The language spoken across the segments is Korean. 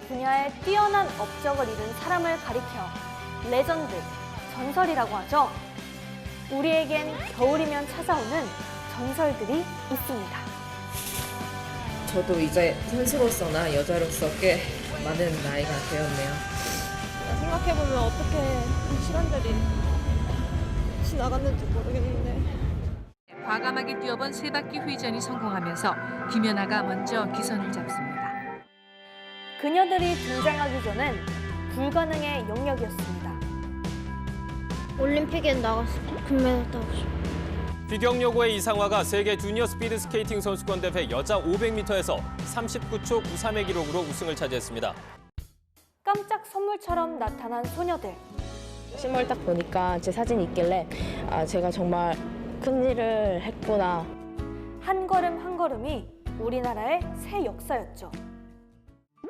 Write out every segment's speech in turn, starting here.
분야에 뛰어난 업적을 이룬 사람을 가리켜 레전드, 전설이라고 하죠. 우리에겐 겨울이면 찾아오는 전설들이 있습니다. 저도 이제 선수로서나 여자로서 꽤 많은 나이가 되었네요. 생각해보면 어떻게 이 시간들이 지나갔는지 모르겠는데 과감하게 뛰어본 세 바퀴 회전이 성공하면서 김연아가 먼저 기선을 잡습니다. 그녀들이 등장하기 전엔 불가능의 영역이었습니다. 올림픽에 나가서 금메달 따고 싶어. 비경여고의 이상화가 세계 주니어 스피드 스케이팅 선수권 대회 여자 500m에서 39초 93의 기록으로 우승을 차지했습니다. 깜짝 선물처럼 나타난 소녀들. 신발 딱 보니까 제 사진이 있길래 아 제가 정말 큰 일을 했구나 한 걸음 한 걸음이 우리나라의 새 역사였죠.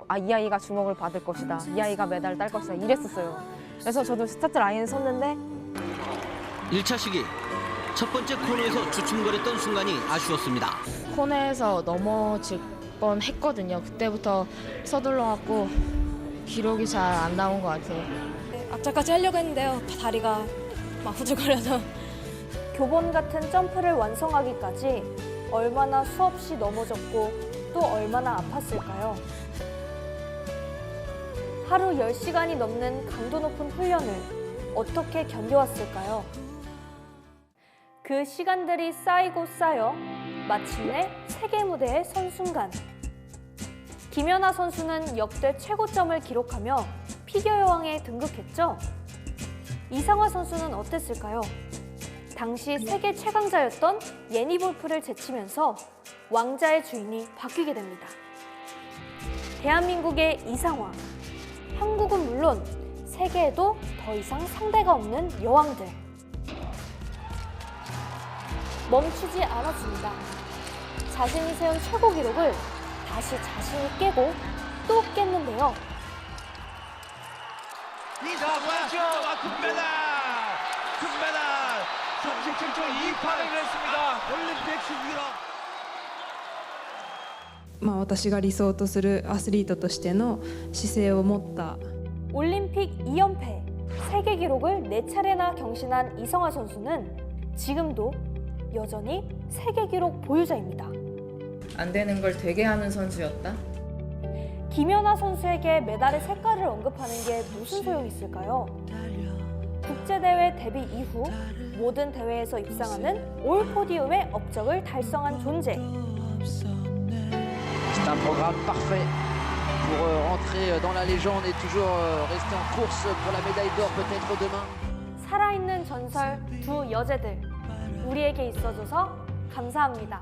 아 이 아이가 주목을 받을 것이다. 이 아이가 메달을 딸 것이다. 이랬었어요. 그래서 저도 스타트 라인에 섰는데 1차 시기 첫 번째 코너에서 주춤거렸던 순간이 아쉬웠습니다. 코너에서 넘어질 뻔 했거든요. 그때부터 서둘러갖고 기록이 잘 안 나온 것 같아요. 앞차까지 하려고 했는데요. 다리가 막 후들거려서. 교본 같은 점프를 완성하기까지 얼마나 수없이 넘어졌고 또 얼마나 아팠을까요? 하루 10시간이 넘는 강도 높은 훈련을 어떻게 견뎌왔을까요? 그 시간들이 쌓이고 쌓여 마침내 세계 무대에 선 순간 김연아 선수는 역대 최고점을 기록하며 피겨 여왕에 등극했죠. 이상화 선수는 어땠을까요? 당시 세계 최강자였던 예니 볼프를 제치면서 왕자의 주인이 바뀌게 됩니다. 대한민국의 이상화, 한국은 물론 세계에도 더 이상 상대가 없는 여왕들. 멈추지 않았습니다. 자신이 세운 최고 기록을 다시 자신이 깨고 또 깼는데요. 이상화 금메달! 금메달! 37초 28을 했습니다. 올림픽 신기록. まあ、私が理想とするアスリートとしての姿勢を持った 올림픽 2연패, 세계 기록을 4차례나 경신한 이성화 선수는 지금도 여전히 세계 기록 보유자입니다. 안 되는 걸 되게 하는 선수였다? 김연아 선수에게 메달의 색깔을 언급하는 게 무슨 소용이 있을까요? 국제대회 데뷔 이후 모든 대회에서 입상하는 올 포디움의 업적을 달성한 존재. C'est un programme parfait pour euh, entrer dans la légende et toujours euh, rester en course pour la médaille d'or peut-être demain. 살아있는 전설 두 여제들. 우리에게 있어줘서 감사합니다.